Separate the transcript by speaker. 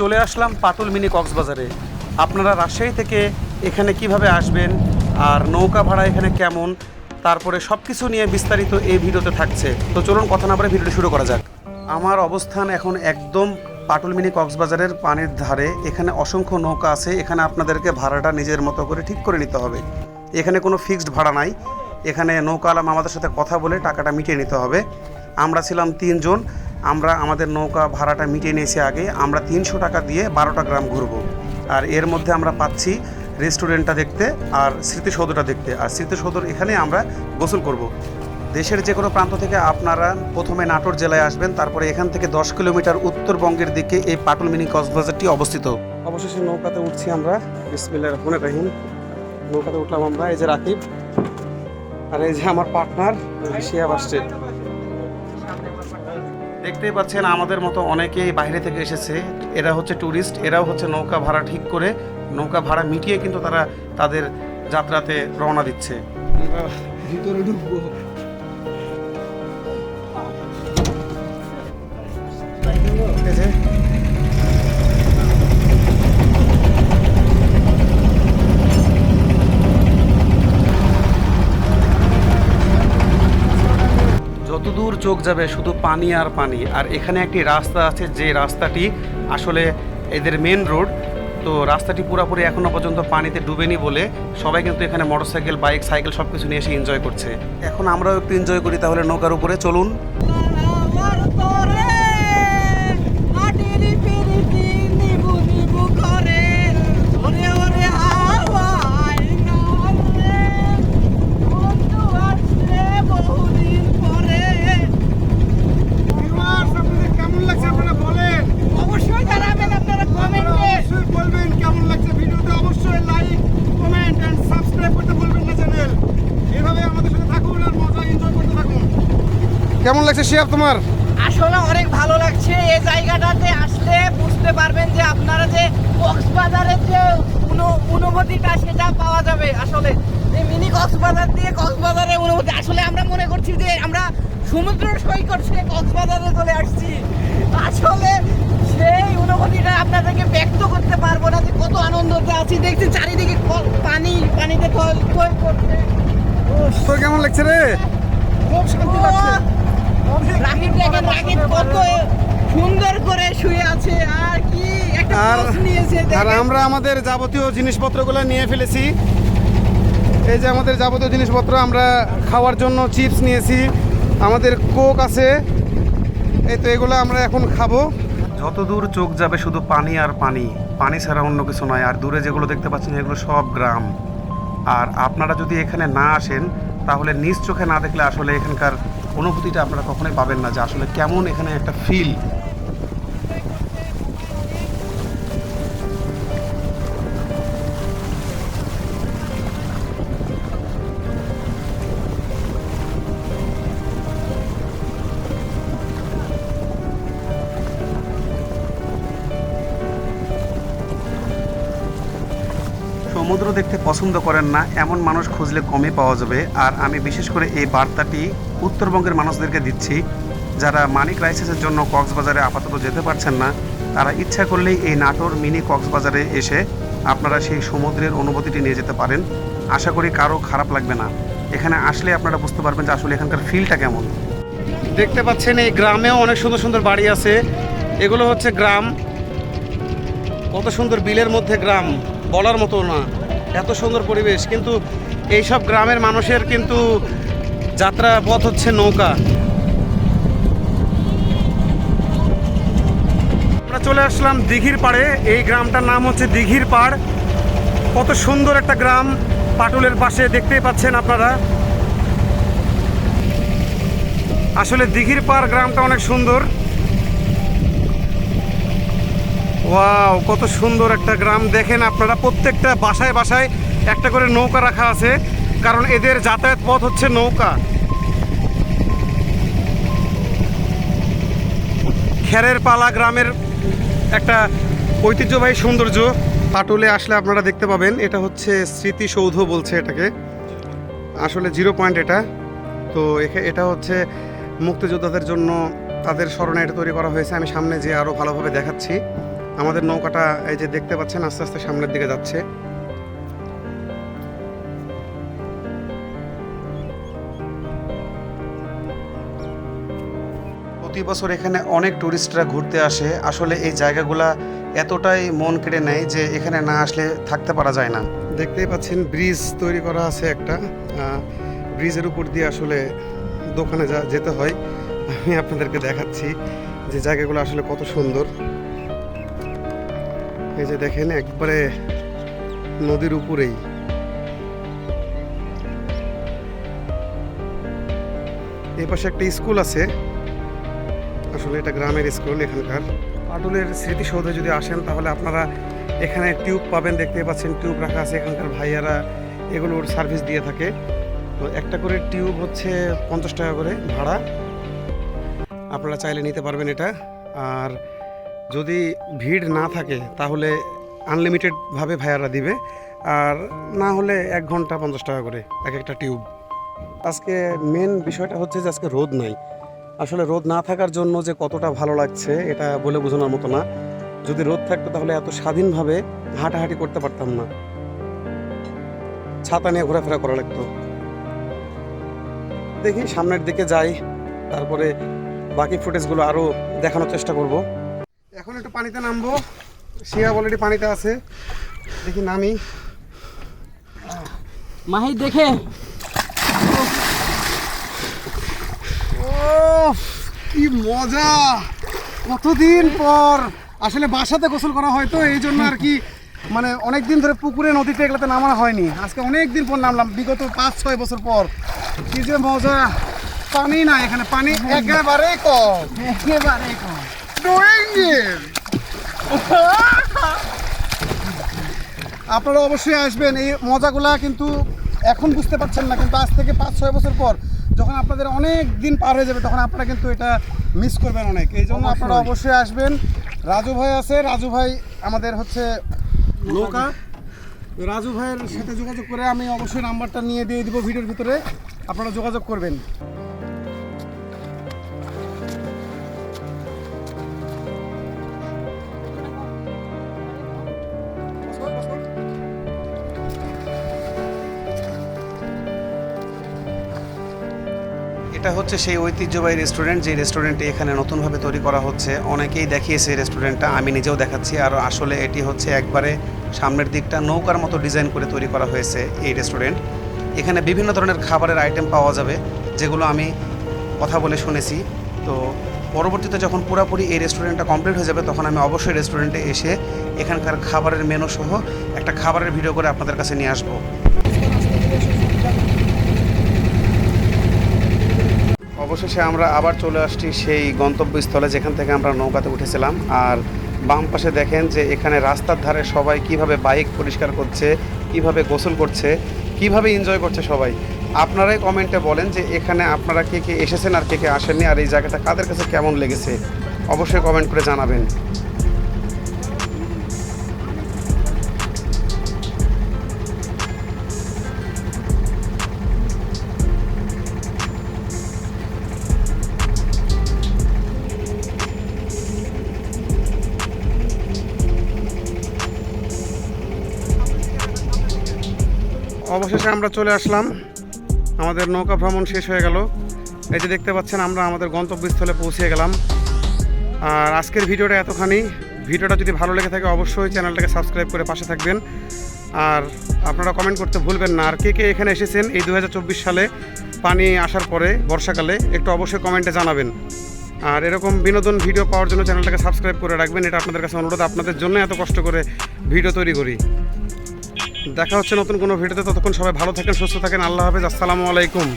Speaker 1: চলে আসলাম পাটুল মিনি কক্সবাজারে। আপনারা রাজশাহী থেকে এখানে কীভাবে আসবেন, আর নৌকা ভাড়া এখানে কেমন, তারপরে সব কিছু নিয়ে বিস্তারিত এই ভিডিওতে থাকছে। তো চলুন কথা না বলে ভিডিওটি শুরু করা যাক। আমার অবস্থান এখন একদম পাটুল মিনি কক্সবাজারের পানির ধারে। এখানে অসংখ্য নৌকা আছে, এখানে আপনাদেরকে ভাড়াটা নিজের মতো করে ঠিক করে নিতে হবে। এখানে কোনো ফিক্সড ভাড়া নাই। এখানে নৌকাওয়ালা আমাদের সাথে কথা বলে টাকাটা মিটিয়ে নিতে হবে। আমরা ছিলাম তিনজন। আমরা আমাদের নৌকা ভাড়াটা মিটিয়ে নিয়েছি আগে, আমরা তিনশো টাকা দিয়ে বারোটা গ্রাম ঘুরবো। আর এর মধ্যে আমরা পাচ্ছি রেস্টুরেন্টটা দেখতে আর স্মৃতিসৌধটা দেখতে। আর স্মৃতিসৌধর এখানে আমরা গোসল করব। দেশের যে কোনো প্রান্ত থেকে আপনারা প্রথমে নাটোর জেলায় আসবেন, তারপরে এখান থেকে দশ কিলোমিটার উত্তরবঙ্গের দিকে এই পাটুল মিনি কক্সবাজারটি অবস্থিত। অবশেষে নৌকাতে উঠছি আমরা। বিসমিল্লাহ রহমানির রহিম। নৌকাতে উঠলাম আমরা, এই যে রাকিব আর এই যে আমার পার্টনার শিয়াব আসছে দেখতেই পাচ্ছেন আমাদের মতো অনেকেই বাইরে থেকে এসেছে। এরা হচ্ছে ট্যুরিস্ট এরাও হচ্ছে নৌকা ভাড়া ঠিক করে নৌকা ভাড়া মিটিয়ে কিন্তু তারা তাদের যাত্রাতে রওনা দিচ্ছে।
Speaker 2: ভিতরে ঢুকবো।
Speaker 1: এই যে যতদূর চোখ যাবে শুধু পানি আর পানি। আর এখানে একটি রাস্তা আছে, যে রাস্তাটি আসলে এদের মেন রোড তো রাস্তাটি পুরোপুরি এখনও পর্যন্ত পানিতে ডুবেনি বলে সবাই কিন্তু এখানে মোটরসাইকেল বাইক সাইকেল সব কিছু নিয়ে এসে এনজয় করছে। এখন আমরাও একটু এনজয় করি তাহলে নৌকার উপরে, চলুন
Speaker 3: আমার তরে মাটির পিরিতি নিবু নিবু করে ওরে ওরে হাওয়াই নামরে বন্ধু আসলে বহুদিন পরে
Speaker 2: ভিউয়ার্স আপনাদের কেমন লাগছে আপনারা বলেন
Speaker 3: অবশ্যই জানাবেন আপনারা কমেন্টে
Speaker 2: অবশ্যই বলবেন কেমন লাগছে ভিডিওতে অবশ্যই লাইক কমেন্ট এন্ড সাবস্ক্রাইব করতে ভুলবেন না চ্যানেল এভাবে আমাদের সাথে থাকুন আর মজা এনজয় করতে থাকুন কেমন লাগছে শিয়াব তোমার?
Speaker 3: আসলে অনেক ভালো লাগছে। এই জায়গাটাতে আসলে বুঝতে পারবেন যে আপনারা যে কক্সবাজারের যে অনু- অনুভূতিটা সেটা পাওয়া যাবে আসলে। যে মিনি কক্সবাজার দিয়ে কক্সবাজারের অনুভূতি। আসলে আমরা মনে করছি যে আমরা সমুদ্র সৈকত সে কক্সবাজারে চলে আসছি। আসলে সেই অনুভূতিটা আপনাদেরকে ব্যক্ত করতে পারব না যে কত আনন্দতে আছি। দেখছি চারিদিকে পানি পানিতে করছে।
Speaker 2: কেমন লাগছে রে? খুব শান্তি লাগছে।
Speaker 3: রাকিব দেখেন রাকিব কত সুন্দর করে শুয়ে আছে আর কি একটা নিয়েছে
Speaker 2: আর আমরা আমাদের যাবতীয় জিনিসপত্রগুলো নিয়ে ফেলেছি। এই যে আমাদের যাবতীয় জিনিসপত্র আমরা খাওয়ার জন্য চিপস নিয়েছি। আমাদের কোক আছে। এই তো এগুলো আমরা এখন খাব।
Speaker 1: যত দূর চোখ যাবে শুধু পানি আর পানি। পানি ছাড়া অন্য কিছু নয় আর দূরে যেগুলো দেখতে পাচ্ছেন এগুলো সব গ্রাম। আর আপনারা যদি এখানে না আসেন তাহলে নিজ চোখে না দেখলে আসলে এখানকার অনুভূতিটা আপনারা কখনোই পাবেন না যে আসলে কেমন এখানে একটা ফিল সমুদ্র দেখতে পছন্দ করেন না, এমন মানুষ খুঁজলে কমই পাওয়া যাবে। আর আমি বিশেষ করে এই বার্তাটি উত্তরবঙ্গের মানুষদেরকে দিচ্ছি। যারা মানি ক্রাইসিসের জন্য কক্সবাজারে আপাতত যেতে পারছেন না, তারা ইচ্ছা করলেই এই নাটোর মিনি কক্সবাজারে এসে আপনারা সেই সমুদ্রের অনুভূতিটি নিয়ে যেতে পারেন। আশা করি কারও খারাপ লাগবে না। এখানে আসলে আপনারা বুঝতে পারবেন যে আসলে এখানকার ফিলটা কেমন। দেখতে পাচ্ছেন এই গ্রামেও অনেক সুন্দর সুন্দর বাড়ি আছে। এগুলো হচ্ছে গ্রাম। কত সুন্দর বিলের মধ্যে গ্রাম। বলার মতো না। এত সুন্দর পরিবেশ, কিন্তু এইসব গ্রামের মানুষের কিন্তু যাত্রা পথ হচ্ছে নৌকা। আমরা চলে আসলাম দিঘির পাড়ে, এই গ্রামটার নাম হচ্ছে দিঘির পাড়। কত সুন্দর একটা গ্রাম, পাটুলের পাশে দেখতেই পাচ্ছেন আপনারা। আসলে দিঘির পাড় গ্রামটা অনেক সুন্দর। ওয়াও কত সুন্দর একটা গ্রাম। দেখেন আপনারা, প্রত্যেকটা বাসায় বাসায় একটা করে নৌকা রাখা আছে, কারণ এদের যাতায়াত পথ হচ্ছে নৌকা। খেরের পালা গ্রামের একটা ঐতিহ্যবাহী সৌন্দর্য। পাটুলে আসলে আপনারা দেখতে পাবেন, এটা হচ্ছে স্মৃতিসৌধ বলছে এটাকে। আসলে জিরো পয়েন্ট এটা। তো এটা হচ্ছে মুক্তিযোদ্ধাদের জন্য তাদের স্মরণে এটা তৈরি করা হয়েছে। আমি সামনে যে আরও ভালোভাবে দেখাচ্ছি। আমাদের নৌকাটা এই যে দেখতে পাচ্ছেন, আস্তে আস্তে সামনের দিকে যাচ্ছে।
Speaker 4: প্রতি বছর এখানে অনেক ট্যুরিস্টরা ঘুরতে আসে। আসলে এই জায়গাগুলা এতটাই মন কেড়ে নেয় যে এখানে না আসলে থাকতে পারা যায় না।
Speaker 1: দেখতেই পাচ্ছেন, ব্রিজ তৈরি করা আছে একটা। ব্রিজের উপর দিয়ে আসলে দোকানে যেতে হয়। আমি আপনাদেরকে দেখাচ্ছি যে জায়গাগুলো আসলে কত সুন্দর। এই যে দেখেন, একবারে নদীর উপরেই। এই পাশে একটা স্কুল আছে। আসলে এটা গ্রামের স্কুল এখানকার। পাটুলের স্মৃতিসৌধে যদি আসেন, তাহলে আপনারা এখানে টিউব পাবেন, দেখতে পাচ্ছেন টিউব রাখা আছে এখানকার ভাইয়ারা এগুলোর সার্ভিস দিয়ে থাকে। তো একটা করে টিউব হচ্ছে পঞ্চাশ টাকা করে ভাড়া। আপনারা চাইলে নিতে পারবেন এটা। আর যদি ভিড় না থাকে, তাহলে আনলিমিটেডভাবে ভাইয়ারা দিবে। আর না হলে এক ঘণ্টা পঞ্চাশ টাকা করে এক একটা টিউব। আজকে মেন বিষয়টা হচ্ছে যে আজকে রোদ নাই। আসলে রোদ না থাকার জন্য যে কতটা ভালো লাগছে, এটা বলে বোঝানোর মতো না। যদি রোদ থাকতো তাহলে এত স্বাধীনভাবে হাঁটাহাঁটি করতে পারতাম না। ছাতা নিয়ে ঘোরাফেরা করা লাগতো। দেখি সামনের দিকে যাই, তারপরে বাকি ফুটেজগুলো আরও দেখানোর চেষ্টা করব। এখন একটু পানিতে নামবো। শিয়া অলরেডি পানিতে আছে। দেখি নামি।
Speaker 3: মাহি দেখে।
Speaker 1: ও কি মজা! কতদিন পর। আসলে বাসাতে গোসল করা হয় তো এই জন্য আর কি মানে অনেক দিন ধরে পুকুরে নদীতে এগুলোতে নামানো হয়নি। আজকে অনেক দিন পর নামলাম বিগত পাঁচ ছয় বছর পর। কি যে মজা! পানি না এখানে পানি একেবারে কম।
Speaker 3: একেবারে কম।
Speaker 1: আপনারা অবশ্যই আসবেন। এই মজাগুলা কিন্তু এখন বুঝতে পারছেন না কিন্তু আজ থেকে পাঁচ ছয় বছর পর যখন আপনাদের অনেক দিন পার হয়ে যাবে তখন আপনারা কিন্তু এটা মিস করবেন অনেক। এই জন্য আপনারা অবশ্যই আসবেন। রাজু ভাই আছে রাজু ভাই আমাদের হচ্ছে নৌকা। রাজু ভাইয়ের সাথে যোগাযোগ করে আমি অবশ্যই নাম্বারটা নিয়ে দিয়ে দিব ভিডিওর ভিতরে। আপনারা যোগাযোগ করবেন।
Speaker 4: এটা হচ্ছে সেই ঐতিহ্যবাহী রেস্টুরেন্ট যে রেস্টুরেন্টটি এখানে নতুনভাবে তৈরি করা হচ্ছে। অনেকেই দেখিয়েছে এই রেস্টুরেন্টটা আমি নিজেও দেখাচ্ছি। আর আসলে এটি হচ্ছে একবারে সামনের দিকটা নৌকার মতো ডিজাইন করে তৈরি করা হয়েছে এই রেস্টুরেন্ট এখানে বিভিন্ন ধরনের খাবারের আইটেম পাওয়া যাবে, যেগুলো আমি কথা বলে শুনেছি। তো পরবর্তীতে যখন পুরোপুরি এই রেস্টুরেন্টটা কমপ্লিট হয়ে যাবে, তখন আমি অবশ্যই রেস্টুরেন্টে এসে এখানকার খাবারের মেনু সহ একটা খাবারের ভিডিও করে আপনাদের কাছে নিয়ে আসব। অবশেষে আমরা আবার চলে আসছি সেই গন্তব্যস্থলে যেখান থেকে আমরা নৌকাতে উঠেছিলাম। আর বাম পাশে দেখেন যে এখানে রাস্তার ধারে সবাই কীভাবে বাইক পরিষ্কার করছে, কীভাবে গোসল করছে, কীভাবে এনজয় করছে সবাই। আপনারাই কমেন্টে বলেন যে এখানে আপনারা কে কে এসেছেন আর কে কে আসেননি, আর এই জায়গাটা কাদের কাছে কেমন লেগেছে। অবশ্যই কমেন্ট করে জানাবেন।
Speaker 1: অবশেষে আমরা চলে আসলাম। আমাদের নৌকা ভ্রমণ শেষ হয়ে গেল। এই যে দেখতে পাচ্ছেন, আমরা আমাদের গন্তব্যস্থলে পৌঁছে গেলাম। আর আজকের ভিডিওটা এতখানি। ভিডিওটা যদি ভালো লেগে থাকে, অবশ্যই চ্যানেলটাকে সাবস্ক্রাইব করে পাশে থাকবেন। আর আপনারা কমেন্ট করতে ভুলবেন না। আর কে কে এখানে এসেছেন এই দু হাজার চব্বিশ সালে পানি আসার পরে, বর্ষাকালে, একটু অবশ্যই কমেন্টে জানাবেন। আর এরকম বিনোদন ভিডিও পাওয়ার জন্য চ্যানেলটাকে সাবস্ক্রাইব করে রাখবেন। এটা আপনাদের কাছে অনুরোধ। আপনাদের জন্য এত কষ্ট করে ভিডিও তৈরি করি। দেখা হচ্ছে নতুন কোনো ভিডিওতে, ততক্ষণ সবাই ভালো থাকেন, সুস্থ থাকেন। আল্লাহ হাফেজ, আসসালামু আলাইকুম।